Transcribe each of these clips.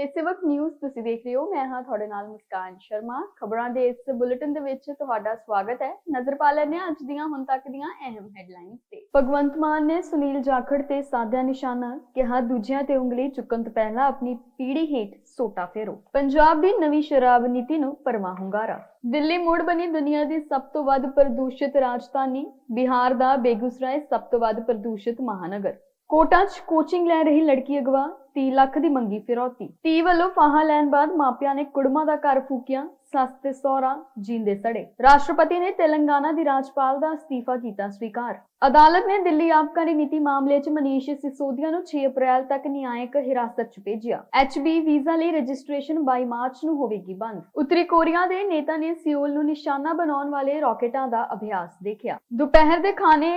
ਤੇ ਸਿਵਕ ਨਿਊਜ਼ ਤੁਸੀਂ ਦੇਖ ਰਹੇ ਹੋ, ਮੈਂ ਹਾਂ ਤੁਹਾਡੇ ਨਾਲ ਮੁਸਕਾਨ ਸ਼ਰਮਾ। ਖਬਰਾਂ ਦੇ ਇਸ ਬੁਲੇਟਿਨ ਦੇ ਵਿੱਚ ਤੁਹਾਡਾ ਸਵਾਗਤ ਹੈ। ਨਜ਼ਰ ਪਾ ਲੈਂਦੇ ਅੱਜ ਦੀਆਂ, ਹੁਣ ਤੱਕ ਦੀਆਂ ਅਹਿਮ ਹੈਡਲਾਈਨਸ ਤੇ। ਭਗਵੰਤ ਮਾਨ ਨੇ ਸੁਨੀਲ ਜਾਖੜ ਤੇ ਸਾਧਿਆ ਨਿਸ਼ਾਨਾ ਕਿਹਾ, ਦੂਜਿਆਂ ਤੇ ਉਂਗਲੀ ਚੁੱਕਣ ਤੋਂ ਪਹਿਲਾਂ ਆਪਣੀ ਪੀੜੀ ਹੇਠ ਸੋਟਾ ਫੇਰੋ। ਪੰਜਾਬ ਦੀ ਨਵੀਂ ਸ਼ਰਾਬ ਨੀਤੀ ਨੂੰ ਪਰਮਾ ਹੁੰਗਾਰਾ। ਦਿੱਲੀ ਮੁੜ ਬਣੀ ਦੁਨੀਆ ਦੀ ਸਭ ਤੋਂ ਵੱਧ ਪ੍ਰਦੂਸ਼ਿਤ ਰਾਜਧਾਨੀ। ਬਿਹਾਰ ਦਾ ਬੇਗੂਸਰਾਏ ਸਭ ਤੋਂ ਵੱਧ ਪ੍ਰਦੂਸ਼ਿਤ ਮਹਾਨਗਰ। ਕੋਟਾ 'ਚ ਕੋਚਿੰਗ ਲੈ ਰਹੀ ਲੜਕੀ ਅਗਵਾ 30 ਲੱਖ ਦੀ ਮੰਗੀ ਫਿਰੌਤੀ। ਧੀ ਵੱਲੋਂ ਫਾਹਾ ਲੈਣ ਬਾਅਦ ਮਾਪਿਆਂ ਨੇ ਕੁੜਮਾ ਦਾ ਘਰ ਫੂਕਿਆ, ਸੱਸ ਤੇ ਸਹੁਰਾ ਜੀਂਦੇ ਸੜੇ। ਰਾਸ਼ਟਰਪਤੀ ਨੇ ਤੇਲੰਗਾਨਾ ਦੀ ਰਾਜਪਾਲ ਦਾ ਅਸਤੀਫਾ ਕੀਤਾ ਸਵੀਕਾਰ। ਅਦਾਲਤ ਨੇ ਦਿੱਲੀ ਆਬਕਾਰੀ ਨੀਤੀ ਮਾਮਲੇ 'ਚ ਮਨੀਸ਼ ਸਿਸੋਦੀਆ ਨੂੰ 6 ਅਪ੍ਰੈਲ ਤੱਕ ਨਿਆਇਕ ਹਿਰਾਸਤ 'ਚ ਭੇਜਿਆ। ਐਚਬੀ ਵੀਜ਼ਾ ਲਈ ਰਜਿਸਟ੍ਰੇਸ਼ਨ 22 ਮਾਰਚ ਨੂੰ ਹੋਵੇਗੀ ਬੰਦ। ਉੱਤਰੀ ਕੋਰੀਆ ਦੇ ਨੇਤਾ ਨੇ ਸਿਓਲ ਨੂੰ ਨਿਸ਼ਾਨਾ ਬਣਾਉਣ ਵਾਲੇ ਰਾਕੇਟਾਂ ਦਾ ਅਭਿਆਸ ਦੇਖਿਆ। ਦੁਪਹਿਰ ਦੇ ਖਾਣੇ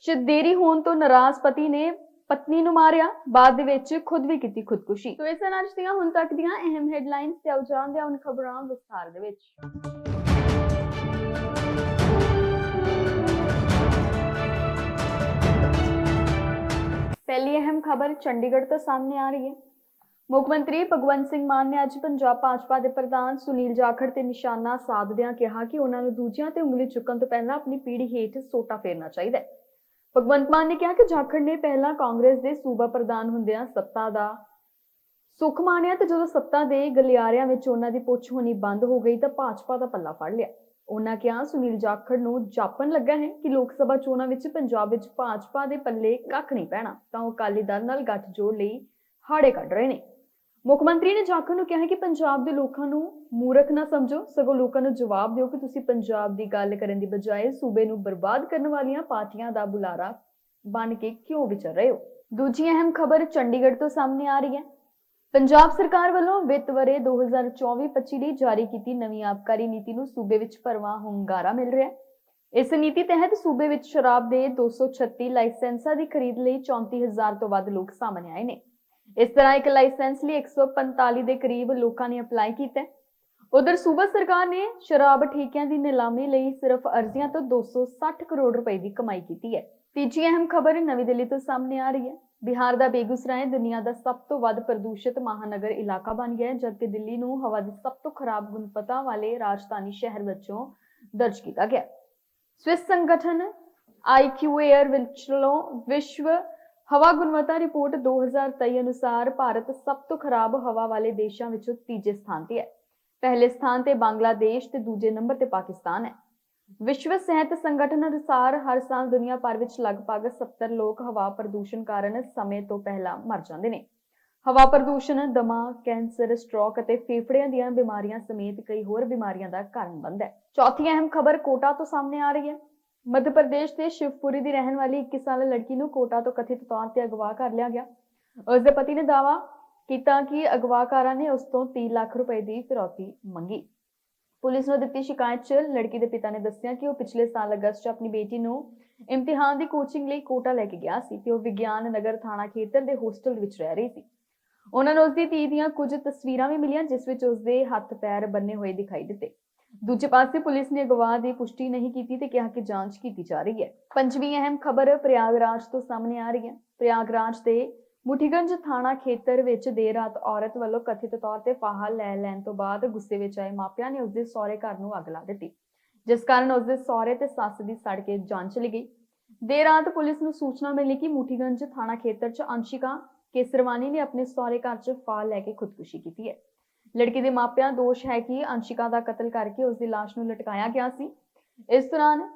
'ਚ ਦੇਰੀ ਹੋਣ ਤੋਂ ਨਾਰਾਜ਼ ਪਤੀ ਨੇ ਪਤਨੀ ਨੂੰ ਮਾਰਿਆ, ਬਾਅਦ ਦੇ ਵਿੱਚ ਖੁਦ ਵੀ ਕੀਤੀ ਖੁਦਕੁਸ਼ੀ। ਸੋ ਇਸ ਨਾਲ ਅੱਜ ਦੀਆਂ ਹੁਣ ਤੱਕ ਦੀਆਂ ਅਹਿਮ ਹੈਡਲਾਈਨਸ ਤੇ ਆਓ ਜਾਣਦੇ ਹਾਂ ਹੁਣ ਖਬਰਾਂ ਵਿਸਥਾਰ ਦੇ ਵਿੱਚ। ਪਹਿਲੀ ਅਹਿਮ ਖਬਰ ਚੰਡੀਗੜ੍ਹ ਤੋਂ ਸਾਹਮਣੇ ਆ ਰਹੀ ਹੈ। ਮੁੱਖ ਮੰਤਰੀ ਭਗਵੰਤ ਸਿੰਘ ਮਾਨ ਨੇ ਅੱਜ ਪੰਜਾਬ ਭਾਜਪਾ ਦੇ ਪ੍ਰਧਾਨ ਸੁਨੀਲ ਜਾਖੜ ਤੇ ਨਿਸ਼ਾਨਾ ਸਾਧਦਿਆਂ ਕਿਹਾ ਕਿ ਉਹਨਾਂ ਨੂੰ ਦੂਜਿਆਂ ਤੇ ਉਂਗਲੀ ਚੁੱਕਣ ਤੋਂ ਪਹਿਲਾਂ ਆਪਣੀ ਪੀੜੀ ਹੇਠ ਸੋਟਾ ਫੇਰਨਾ ਚਾਹੀਦਾ ਹੈ। ਭਗਵੰਤ ਮਾਨ ਨੇ ਕਿਹਾ ਕਿ ਜਾਖੜ ਨੇ ਪਹਿਲਾਂ ਕਾਂਗਰਸ ਦੇ ਸੂਬਾ ਪ੍ਰਧਾਨ ਹੁੰਦਿਆਂ ਸੱਤਾ ਦਾ ਸੁੱਖ ਮਾਣਿਆ ਤੇ ਜਦੋਂ ਸੱਤਾ ਦੇ ਗਲਿਆਰਿਆਂ ਵਿੱਚ ਉਹਨਾਂ ਦੀ ਪੁੱਛ ਹੋਣੀ ਬੰਦ ਹੋ ਗਈ ਤਾਂ ਭਾਜਪਾ ਦਾ ਪੱਲਾ ਫੜ ਲਿਆ। ਉਹਨਾਂ ਕਿਹਾ, ਸੁਨੀਲ ਜਾਖੜ ਨੂੰ ਜਾਪਣ ਲੱਗਾ ਹੈ ਕਿ ਲੋਕ ਸਭਾ ਚੋਣਾਂ ਵਿੱਚ ਪੰਜਾਬ ਵਿੱਚ ਭਾਜਪਾ ਦੇ ਪੱਲੇ ਕੱਖ ਨਹੀਂ ਪੈਣਾ, ਤਾਂ ਉਹ ਅਕਾਲੀ ਦਲ ਨਾਲ ਗੱਠਜੋੜ ਲਈ ਹਾੜੇ ਕੱਢ ਰਹੇ ਨੇ। ਮੁੱਖ ਮੰਤਰੀ ਨੇ ਜਾਖੜ ਨੂੰ ਕਿਹਾ ਕਿ ਪੰਜਾਬ ਦੇ ਲੋਕਾਂ ਨੂੰ ਮੂਰਖ ਨਾ ਸਮਝੋ, ਸਗੋਂ ਲੋਕਾਂ ਨੂੰ ਜਵਾਬ ਦਿਓ ਕਿ ਤੁਸੀਂ ਪੰਜਾਬ ਦੀ ਗੱਲ ਕਰਨ ਦੀ ਬਜਾਏ ਸੂਬੇ ਨੂੰ ਬਰਬਾਦ ਕਰਨ ਵਾਲੀਆਂ ਪਾਰਟੀਆਂ ਦਾ ਬੁਲਾਰਾ ਬਣ ਕੇ ਕਿਉਂ ਵਿਚਰ ਰਹੇ ਹੋ? ਦੂਜੀ ਅਹਿਮ ਖਬਰ ਚੰਡੀਗੜ੍ਹ ਤੋਂ ਸਾਹਮਣੇ ਆ ਰਹੀ ਹੈ। ਪੰਜਾਬ ਸਰਕਾਰ ਵੱਲੋਂ ਵਿੱਤ ਵਰੇ 2024-25 ਲਈ ਜਾਰੀ ਕੀਤੀ ਨਵੀਂ ਆਬਕਾਰੀ ਨੀਤੀ ਨੂੰ ਸੂਬੇ ਵਿੱਚ ਭਰਵਾਂ ਹੁੰਗਾਰਾ ਮਿਲ ਰਿਹਾ ਹੈ। ਇਸ ਨੀਤੀ ਤਹਿਤ ਸੂਬੇ ਵਿੱਚ ਸ਼ਰਾਬ ਦੇ 236 ਲਾਇਸੈਂਸਾਂ ਦੀ ਖਰੀਦ ਲਈ 34000 ਤੋਂ ਵੱਧ ਲੋਕ ਸਾਹਮਣੇ ਆਏ ਨੇ। ਇਸ ਤਰ੍ਹਾਂ ਇੱਕ ਲਾਇਸੈਂਸ ਲਈ 145 ਦੇ ਕਰੀਬ ਲੋਕਾਂ ਨੇ ਅਪਲਾਈ ਕੀਤਾ ਹੈ। ਉਧਰ ਸੂਬਾ ਸਰਕਾਰ ਨੇ ਸ਼ਰਾਬ ਠੇਕਿਆਂ ਦੀ ਨਿਲਾਮੀ ਲਈ ਸਿਰਫ ਅਰਜ਼ੀਆਂ ਤੋਂ 260 ਕਰੋੜ ਰੁਪਏ ਦੀ ਕਮਾਈ ਕੀਤੀ ਹੈ। ਤੀਜੀ ਅਹਿਮ ਖਬਰ ਨਵੀਂ ਦਿੱਲੀ ਤੋਂ ਸਾਹਮਣੇ ਆ ਰਹੀ ਹੈ। ਬਿਹਾਰ ਦਾ ਬੇਗੂਸਰਾਏ ਦੁਨੀਆ ਦਾ ਸਭ ਤੋਂ ਵੱਧ ਪ੍ਰਦੂਸ਼ਿਤ ਮਹਾਨਗਰ ਇਲਾਕਾ ਬਣ ਗਿਆ ਹੈ, ਜਦਕਿ ਦਿੱਲੀ ਨੂੰ ਹਵਾ ਦੀ ਸਭ ਤੋਂ ਖਰਾਬ ਗੁਣਵੱਤਾ ਵਾਲੇ ਰਾਜਧਾਨੀ ਸ਼ਹਿਰ ਵਿੱਚੋਂ ਦਰਜ ਕੀਤਾ ਗਿਆ। ਸਵਿਸ ਸੰਗਠਨ IQ Air ਵਿੱਚੋਂ ਵਿਸ਼ਵ ਹਵਾ ਗੁਣਵੱਤਾ ਰਿਪੋਰਟ 2023 ਅਨੁਸਾਰ ਭਾਰਤ ਸਭ ਤੋਂ ਖਰਾਬ ਹਵਾ ਵਾਲੇ ਦੇਸ਼ਾਂ ਵਿੱਚੋਂ ਤੀਜੇ ਸਥਾਨ ਤੇ ਹੈ। ਪਹਿਲੇ ਸਥਾਨ ਤੇ ਬੰਗਲਾਦੇਸ਼ ਤੇ ਦੂਜੇ ਨੰਬਰ ਤੇ ਪਾਕਿਸਤਾਨ ਹੈ। ਵਿਸ਼ਵ ਸਿਹਤ ਸੰਗਠਨ ਅਨੁਸਾਰ ਹਰ ਸਾਲ ਦੁਨੀਆ ਭਰ ਵਿੱਚ ਲਗਭਗ 70 ਲੋਕ ਹਵਾ ਪ੍ਰਦੂਸ਼ਣ ਕਾਰਨ ਸਮੇਂ ਤੋਂ ਪਹਿਲਾਂ ਮਰ ਜਾਂਦੇ ਨੇ। ਹਵਾ ਪ੍ਰਦੂਸ਼ਣ, ਦਮਾ, ਕੈਂਸਰ, ਸਟ੍ਰੋਕ ਅਤੇ ਫੇਫੜਿਆਂ ਦੀਆਂ ਬਿਮਾਰੀਆਂ ਸਮੇਤ ਕਈ ਹੋਰ ਬਿਮਾਰੀਆਂ ਦਾ ਕਾਰਨ ਬਣਦਾ ਹੈ। ਚੌਥੀ ਅਹਿਮ ਖਬਰ ਕੋਟਾ ਤੋਂ ਸਾਹਮਣੇ ਆ ਰਹੀ ਹੈ। ਮੱਧ ਪ੍ਰਦੇਸ਼ ਦੇ ਸ਼ਿਵਪੁਰੀ ਦੀ ਰਹਿਣ ਵਾਲੀ 21 ਸਾਲਾ ਲੜਕੀ ਨੂੰ ਕੋਟਾ ਤੋਂ ਕਥਿਤ ਤੌਰ ਤੇ ਅਗਵਾ ਕਰ ਲਿਆ ਗਿਆ। ਉਸ ਦੇ ਪਤੀ ਨੇ ਦਾਅਵਾ ਕੀਤਾ ਕਿ ਅਗਵਾਕਾਰਾਂ ਨੇ ਉਸ ਤੋਂ 30 ਲੱਖ ਰੁਪਏ ਦੀ ਫਿਰੌਤੀ ਮੰਗੀ। ਪੁਲਿਸ ਨੂੰ ਦਿੱਤੀ ਸ਼ਿਕਾਇਤ 'ਚ ਲੜਕੀ ਦੇ ਪਿਤਾ ਨੇ ਦੱਸਿਆ ਕਿ ਉਹ ਪਿਛਲੇ ਸਾਲ ਅਗਸਤ 'ਚ ਆਪਣੀ ਬੇਟੀ ਨੂੰ ਇਮਤਿਹਾਨ ਦੀ ਕੋਚਿੰਗ ਲਈ ਕੋਟਾ ਲੈ ਕੇ ਗਿਆ ਸੀ ਤੇ ਉਹ ਵਿਗਿਆਨ ਨਗਰ ਥਾਣਾ ਖੇਤਰ ਦੇ ਹੋਸਟਲ ਵਿੱਚ ਰਹਿ ਰਹੀ ਸੀ। ਉਹਨਾਂ ਨੂੰ ਉਸਦੀ ਧੀ ਦੀਆਂ ਕੁਝ ਤਸਵੀਰਾਂ ਵੀ ਮਿਲੀਆਂ, ਜਿਸ ਵਿੱਚ ਉਸਦੇ ਹੱਥ ਪੈਰ ਬੰਨੇ ਹੋਏ ਦਿਖਾਈ ਦਿੱਤੇ। ਦੂਜੇ ਪਾਸੇ ਪੁਲਿਸ ਨੇ ਅਗਵਾ ਦੀ ਪੁਸ਼ਟੀ ਨਹੀਂ ਕੀਤੀ ਤੇ ਕਿਹਾ ਕਿ ਜਾਂਚ ਕੀਤੀ ਜਾ ਰਹੀ ਹੈ। ਪੰਜਵੀਂ ਅਹਿਮ ਖਬਰ ਪ੍ਰਯਾਗਰਾਜ ਤੋਂ ਸਾਹਮਣੇ ਆ ਰਹੀ ਹੈ। ਪ੍ਰਯਾਗਰਾਜ ਦੇ ਮੁਠੀਗੰਜ ਥਾਣਾ ਖੇਤਰ ਵਿੱਚ ਦੇਰ ਰਾਤ ਔਰਤ ਵੱਲੋਂ ਕਥਿਤ ਤੌਰ ਤੇ ਫਾਹਾ ਲੈ ਲੈਣ ਤੋਂ ਬਾਅਦ ਗੁੱਸੇ ਵਿੱਚ ਆਏ ਮਾਪਿਆਂ ਨੇ ਉਸਦੇ ਸਹੁਰੇ ਘਰ ਨੂੰ ਅੱਗ ਲਾ ਦਿੱਤੀ। ਜਿਸ ਕਾਰਨ ਉਸਦੇ ਸਹੁਰੇ ਤੇ ਸੱਸ ਦੀ ਸੜ ਕੇ ਜਾਨ ਚਲੀ ਗਈ। ਦੇਰ ਰਾਤ ਪੁਲਿਸ ਨੂੰ ਸੂਚਨਾ ਮਿਲੀ ਕਿ ਮੁਠੀਗੰਜ ਥਾਣਾ ਖੇਤਰ 'ਚ ਅੰਸ਼ਿਕਾ ਕੇਸਰਵਾਨੀ ਨੇ ਆਪਣੇ ਸਹੁਰੇ ਘਰ 'ਚ ਫਾਹ ਲੈ ਕੇ ਖੁਦਕੁਸ਼ੀ ਕੀਤੀ ਹੈ। ਲੜਕੀ ਦੇ ਮਾਪਿਆਂ ਦੋਸ਼ ਹੈ ਕਿ ਅੰਸ਼ਿਕਾ ਦਾ ਕਤਲ ਕਰਕੇ ਉਸ ਦੀ ਲਾਸ਼ ਨੂੰ ਲਟਕਾਇਆ ਗਿਆ ਸੀ। ਇਸ ਦੌਰਾਨ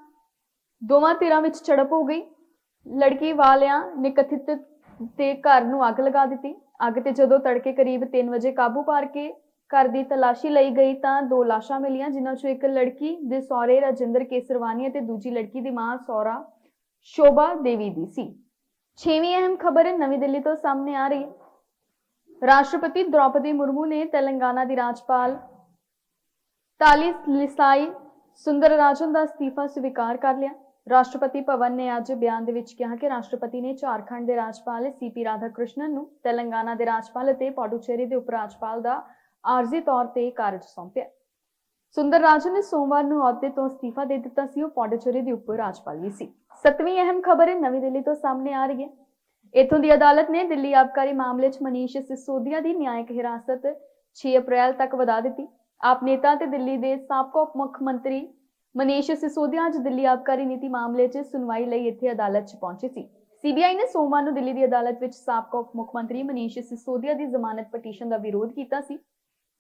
ਦੋਵਾਂ ਧਿਰਾਂ ਵਿੱਚ ਝੜਪ ਹੋ ਗਈ। ਲੜਕੀ ਵਾਲਿਆਂ ਨੇ ਕਥਿਤ ਤੇ ਘਰ ਨੂੰ ਅੱਗ ਲਗਾ ਦਿੱਤੀ। ਅੱਗ ਤੇ ਜਦੋਂ ਤੜਕੇ ਕਰੀਬ 3 ਵਜੇ ਕਾਬੂ ਪਾ ਕੇ ਘਰ ਦੀ ਤਲਾਸ਼ੀ ਲਈ ਗਈ ਤਾਂ ਦੋ ਲਾਸ਼ਾਂ ਮਿਲੀਆਂ, ਜਿਨ੍ਹਾਂ ਚੋਂ ਇੱਕ ਲੜਕੀ ਦੇ ਸਹੁਰੇ ਰਾਜਿੰਦਰ ਕੇਸਰਵਾਨੀ ਅਤੇ ਦੂਜੀ ਲੜਕੀ ਦੀ ਮਾਂ ਸੌਰਾ ਸ਼ੋਭਾ ਦੇਵੀ ਦੀ ਸੀ। ਛੇਵੀਂ ਅਹਿਮ ਖਬਰ ਨਵੀਂ ਦਿੱਲੀ ਤੋਂ ਸਾਹਮਣੇ ਆ ਰਹੀ। ਹੈ ਰਾਸ਼ਟਰਪਤੀ ਦ੍ਰੌਪਦੀ ਮੁਰਮੂ ਨੇ ਤੇਲੰਗਾਨਾ ਦੀ ਰਾਜਪਾਲ ਤਾਲੀ ਲਿਸਾਈ ਸੁੰਦਰ ਰਾਜਨ ਦਾ ਅਸਤੀਫਾ ਸਵੀਕਾਰ ਕਰ ਲਿਆ। ਰਾਸ਼ਟਰਪਤੀ ਭਵਨ ਨੇ ਅੱਜ ਬਿਆਨ ਦੇ ਵਿੱਚ ਕਿਹਾ ਕਿ ਰਾਸ਼ਟਰਪਤੀ ਨੇ ਝਾਰਖੰਡ ਦੇ ਰਾਜਪਾਲ ਸੀਪੀ ਰਾਧਾਕ੍ਰਿਸ਼ਨਨ ਨੂੰ ਤੇਲੰਗਾਨਾ ਦੇ ਰਾਜਪਾਲ ਅਤੇ ਪਾਡੂਚੇਰੀ ਦੇ ਉਪ ਰਾਜਪਾਲ ਦਾ ਆਰਜ਼ੀ ਤੌਰ ਤੇ ਕਾਰਜ ਸੌਂਪਿਆ। ਸੁੰਦਰ ਰਾਜਨ ਨੇ ਸੋਮਵਾਰ ਨੂੰ ਅਹੁਦੇ ਤੋਂ ਅਸਤੀਫਾ ਦੇ ਦਿੱਤਾ ਸੀ। ਉਹ ਪਾਡੂਚੇਰੀ ਦੇ ਉਪ ਰਾਜਪਾਲ ਵੀ ਸੀ। ਸੱਤਵੀਂ ਅਹਿਮ ਖਬਰ ਨਵੀਂ ਦਿੱਲੀ ਤੋਂ ਸਾਹਮਣੇ ਆ ਰਹੀ ਹੈ। ਇਥੋਂ ਦੀ ਅਦਾਲਤ ਨੇ ਦਿੱਲੀ ਆਬਕਾਰੀ ਮਾਮਲੇ 'ਚ ਮਨੀਸ਼ ਸਿਸੋਦੀਆ ਦੀ ਨਿਆਇਕ ਹਿਰਾਸਤ 6 ਅਪ੍ਰੈਲ ਤੱਕ ਵਧਾ ਦਿੱਤੀ। ਆਪ ਨੇਤਾ ਤੇ ਦਿੱਲੀ ਦੇ ਸਾਬਕਾ ਉਪ ਮੁੱਖ ਮੰਤਰੀ ਮਨੀਸ਼ ਸਿਸੋਦੀਆ ਅੱਜ ਦਿੱਲੀ ਆਬਕਾਰੀ ਨੀਤੀ ਮਾਮਲੇ 'ਚ ਸੁਣਵਾਈ ਲਈ ਇੱਥੇ ਅਦਾਲਤ 'ਚ ਪਹੁੰਚੇ ਸੀ। ਸੀਬੀਆਈ ਨੇ ਸੋਮਵਾਰ ਨੂੰ ਦਿੱਲੀ ਦੀ ਅਦਾਲਤ ਵਿੱਚ ਸਾਬਕਾ ਉਪ ਮੁੱਖ ਮੰਤਰੀ ਮਨੀਸ਼ ਸਿਸੋਦੀਆ ਦੀ ਜ਼ਮਾਨਤ ਪਟੀਸ਼ਨ ਦਾ ਵਿਰੋਧ ਕੀਤਾ ਸੀ।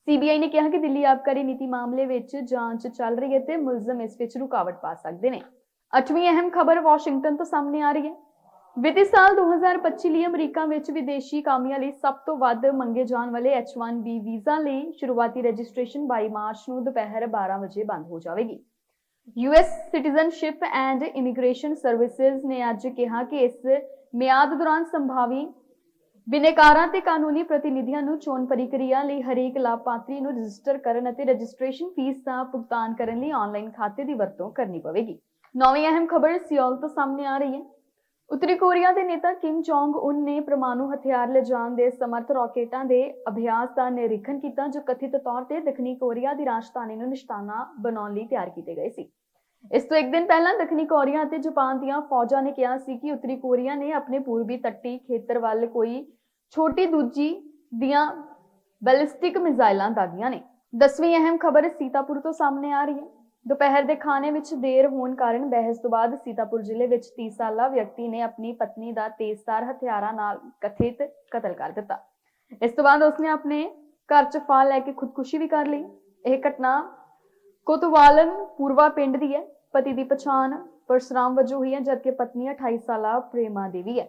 ਸੀਬੀਆਈ ਨੇ ਕਿਹਾ ਕਿ ਦਿੱਲੀ ਆਬਕਾਰੀ ਨੀਤੀ ਮਾਮਲੇ ਵਿੱਚ ਜਾਂਚ ਚੱਲ ਰਹੀ ਹੈ ਤੇ ਮੁਲਜ਼ਮ ਇਸ ਵਿੱਚ ਰੁਕਾਵਟ ਪਾ ਸਕਦੇ ਨੇ। ਅੱਠਵੀਂ ਅਹਿਮ ਖਬਰ ਵਾਸ਼ਿੰਗਟਨ ਤੋਂ ਸਾਹਮਣੇ ਆ ਰਹੀ ਹੈ। ਵਿੱਤੀ ਸਾਲ 2025 ਲਈ ਅਮਰੀਕਾ ਵਿੱਚ ਵਿਦੇਸ਼ੀ ਕਾਮਿਆਂ ਲਈ ਸਭ ਤੋਂ ਵੱਧ ਮੰਗੇ ਜਾਣ ਵਾਲੇ H1B ਵੀਜ਼ਾ ਲਈ ਸ਼ੁਰੂਆਤੀ ਰਜਿਸਟ੍ਰੇਸ਼ਨ 22 ਮਾਰਚ ਨੂੰ ਦੁਪਹਿਰ 12 ਵਜੇ ਬੰਦ ਹੋ ਜਾਵੇਗੀ। US citizenship and immigration services ਨੇ ਅੱਜ ਕਿਹਾ ਕਿ ਇਸ ਮਿਆਦ ਦੌਰਾਨ ਸੰਭਾਵੀ ਬਿਨੇਕਾਰਾਂ ਤੇ ਕਾਨੂੰਨੀ ਪ੍ਰਤੀਨਿਧੀਆਂ ਨੂੰ ਚੋਣ ਪ੍ਰਕਿਰਿਆ ਲਈ ਹਰੇਕ ਲਾਭਪਾਤਰੀ ਨੂੰ ਰਜਿਸਟਰ ਕਰਨ ਅਤੇ ਰਜਿਸਟ੍ਰੇਸ਼ਨ ਫੀਸ ਦਾ ਭੁਗਤਾਨ ਕਰਨ ਲਈ ਆਨਲਾਈਨ ਖਾਤੇ ਦੀ ਵਰਤੋਂ ਕਰਨੀ ਪਵੇਗੀ। ਨੌਵੀਂ ਅਹਿਮ ਖਬਰ ਸਿਓਲ ਤੋਂ ਸਾਹਮਣੇ ਆ ਰਹੀ ਹੈ। ਉੱਤਰੀ ਕੋਰੀਆ ਦੇ ਨੇਤਾ ਕਿਮ ਜੋਂਗ ਉਨ ਨੇ ਪ੍ਰਮਾਣੂ ਹਥਿਆਰ ਲਿਜਾਣ ਦੇ ਸਮਰਥ ਰਾਕੇਟਾਂ ਦੇ ਅਭਿਆਸ ਦਾ ਨਿਰੀਖਣ ਕੀਤਾ, ਜੋ ਕਥਿਤ ਤੌਰ ਤੇ ਦੱਖਣੀ ਕੋਰੀਆ ਦੀ ਰਾਜਧਾਨੀ ਨੂੰ ਨਿਸ਼ਾਨਾ ਬਣਾਉਣ ਲਈ ਤਿਆਰ ਕੀਤੇ ਗਏ ਸੀ। ਇਸ ਤੋਂ ਇੱਕ ਦਿਨ ਪਹਿਲਾਂ ਦੱਖਣੀ ਕੋਰੀਆ ਅਤੇ ਜਾਪਾਨ ਦੀਆਂ ਫੌਜਾਂ ਨੇ ਕਿਹਾ ਸੀ ਕਿ ਉੱਤਰੀ ਕੋਰੀਆ ਨੇ ਆਪਣੇ ਪੂਰਬੀ ਤੱਟੀ ਖੇਤਰ ਵੱਲ ਕੋਈ ਛੋਟੀ ਦੂਜੀ ਦੀਆਂ ਬੈਲਿਸਟਿਕ ਮਿਜ਼ਾਈਲਾਂ ਦਾਗੀਆਂ ਨੇ। ਦਸਵੀਂ ਅਹਿਮ ਖਬਰ ਸੀਤਾਪੁਰ ਤੋਂ ਸਾਹਮਣੇ ਆ ਰਹੀ ਹੈ। ਦੁਪਹਿਰ ਦੇ ਖਾਣੇ ਵਿੱਚ ਦੇਰ ਹੋਣ ਕਾਰਨ ਬਹਿਸ ਤੋਂ ਬਾਅਦ ਸੀਤਾਪੁਰ ਜ਼ਿਲ੍ਹੇ ਵਿੱਚ 30 ਸਾਲਾ ਵਿਅਕਤੀ ਨੇ ਆਪਣੀ ਪਤਨੀ ਦਾ ਤੇਜ਼ਧਾਰ ਹਥਿਆਰਾਂ ਨਾਲ ਕਥਿਤ ਕਤਲ ਕਰ ਦਿੱਤਾ। ਇਸ ਤੋਂ ਬਾਅਦ ਉਸਨੇ ਆਪਣੇ ਘਰ 'ਚ ਫਾਹ ਲੈ ਕੇ ਖੁਦਕੁਸ਼ੀ ਵੀ ਕਰ ਲਈ। ਇਹ ਘਟਨਾ ਕੋਤਵਾਲਨ ਪੂਰਵਾ ਪਿੰਡ ਦੀ ਹੈ। ਪਤੀ ਦੀ ਪਛਾਣ ਪਰਸ਼ਰਾਮ ਵਜੋਂ ਹੋਈ ਹੈ, ਜਦਕਿ ਪਤਨੀ 28 ਸਾਲਾ ਪ੍ਰੇਮਾ ਦੇਵੀ ਹੈ।